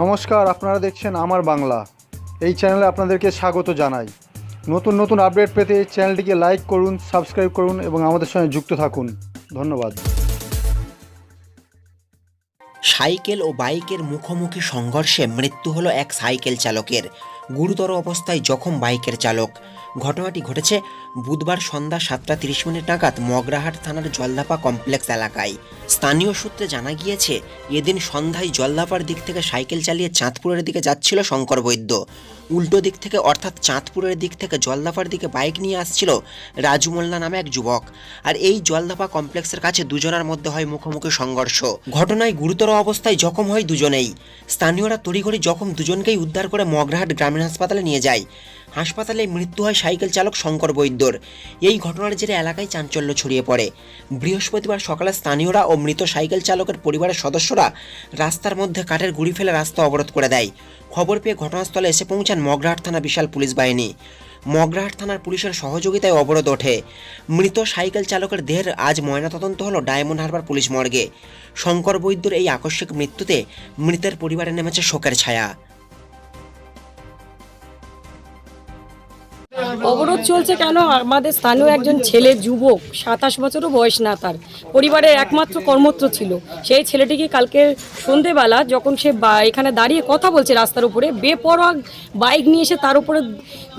নমস্কার, আপনারা দেখছেন আমার বাংলা। এই চ্যানেলে আপনাদেরকে স্বাগত জানাই। নতুন নতুন আপডেট পেতে চ্যানেলটিকে লাইক করুন, সাবস্ক্রাইব করুন এবং আমাদের সঙ্গে যুক্ত থাকুন। ধন্যবাদ। সাইকেল ও বাইকের মুখোমুখি সংঘর্ষে মৃত্যু হলো এক সাইকেল চালকের। গুরুতর অবস্থায় জখম বাইকের চালক। ঘটনাটি ঘটেছে বুধবার সন্ধ্যা সাতটা তিরিশ মিনিট নাগাদ মগরাহাট থানার জলদাপা কমপ্লেক্স এলাকায়। স্থানীয় সূত্রে জানা গিয়েছে, এদিন সন্ধ্যায় জলদাপার দিক থেকে সাইকেল চালিয়ে চাঁদপুরের দিকে যাচ্ছিল শঙ্কর বৈদ্য। উল্টো দিক থেকে অর্থাৎ চাঁদপুরের দিক থেকে জলদাপার দিকে বাইক নিয়ে আসছিল রাজু মোল্লা নামে এক যুবক। আর এই জলদাপা কমপ্লেক্সের কাছে দুজনের মধ্যে হয় মুখোমুখি সংঘর্ষ। ঘটনায় গুরুতর অবস্থায় জখম হয় দুজনেই। স্থানীয়রা তড়িঘড়ি জখম দুজনকেই উদ্ধার করে মগরাহাট গ্রামীণ হাসপাতালে নিয়ে যায়। হাসপাতালে মৃত্যু হয় সাইকেল চালক শঙ্কর বৈদ্যর। এই ঘটনার জেরে এলাকায় চাঞ্চল্য ছড়িয়ে পড়ে। বৃহস্পতিবার সকালে স্থানীয়রা ও মৃত সাইকেল চালকের পরিবারের সদস্যরা রাস্তার মধ্যে কাঠের গুড়ি ফেলে রাস্তা অবরোধ করে দেয়। খবর পেয়ে ঘটনাস্থলে এসে পৌঁছান মগরাহাট থানা বিশাল পুলিশ বাহিনী। মগরাহাট থানার পুলিশের সহযোগিতায় অবরোধ ওঠে। মৃত সাইকেল চালকের দেহের আজ ময়নাতদন্ত হল ডায়মন্ড হারবার পুলিশ মর্গে। শঙ্কর বৈদ্যর এই আকস্মিক মৃত্যুতে মৃতের পরিবারে নেমেছে শোকের ছায়া। চলছে কেন? আমাদের স্থানীয় একজন ছেলে যুবক, সাতাশ বছরও বয়স না তার। পরিবারের একমাত্র কর্মত্র ছিল। সেই ছেলেটিকে কালকে সন্ধেবেলা যখন সে এখানে দাঁড়িয়ে কথা বলছে রাস্তার উপরে, বেপরোয়া বাইক নিয়ে এসে তার উপরে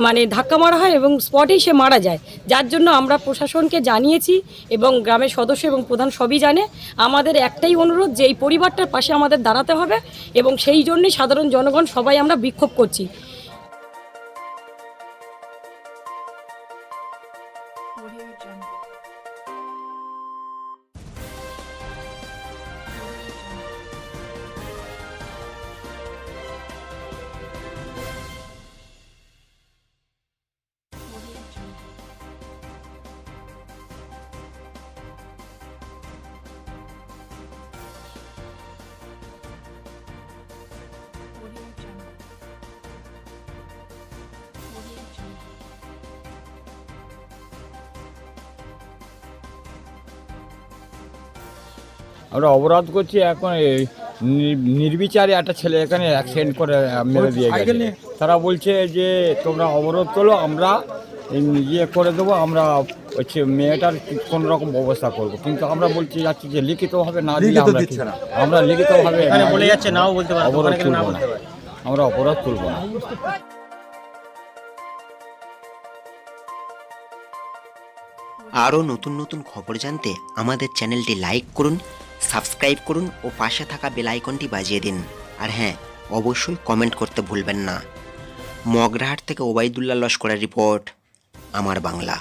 মানে ধাক্কা মারা হয় এবং স্পটেই সে মারা যায়। যার জন্য আমরা প্রশাসনকে জানিয়েছি এবং গ্রামের সদস্য এবং প্রধান সবই জানে। আমাদের একটাই অনুরোধ যে এই পরিবারটার পাশে আমাদের দাঁড়াতে হবে এবং সেই জন্যই সাধারণ জনগণ সবাই আমরা বিক্ষোভ করছি। Radio Jungle. আমরা অবরোধ করছি এখন এই নির্বিচারে একটা ছেলে এখানে অ্যাক্সিডেন্ট করে মেরে দিয়ে গেছে। তারা বলছে যে তোমরা অবরোধ করো আমরা ইয়ে করে দেবো আমরা হচ্ছে মেয়েটার কোনো রকম ব্যবস্থা করব। কিন্তু আমরা বলছি যাচ্ছি যে লিখিতভাবে না দিলে আমরা আমরা লিখিতভাবে বলে যাচ্ছে নাও বলতে পারে অবরোধ ওখানে না। তুলবো না আমরা অপরাধ তুলব না। আরও নতুন নতুন খবর জানতে আমাদের চ্যানেলটি লাইক করুন সাবস্ক্রাইব করুন ও পাশে থাকা বেল আইকনটি বাজিয়ে দিন। আর হ্যাঁ অবশ্যই কমেন্ট করতে ভুলবেন না। মগরাহাট থেকে ওবায়দুল্লাহ লস্করের রিপোর্ট, আমার বাংলা।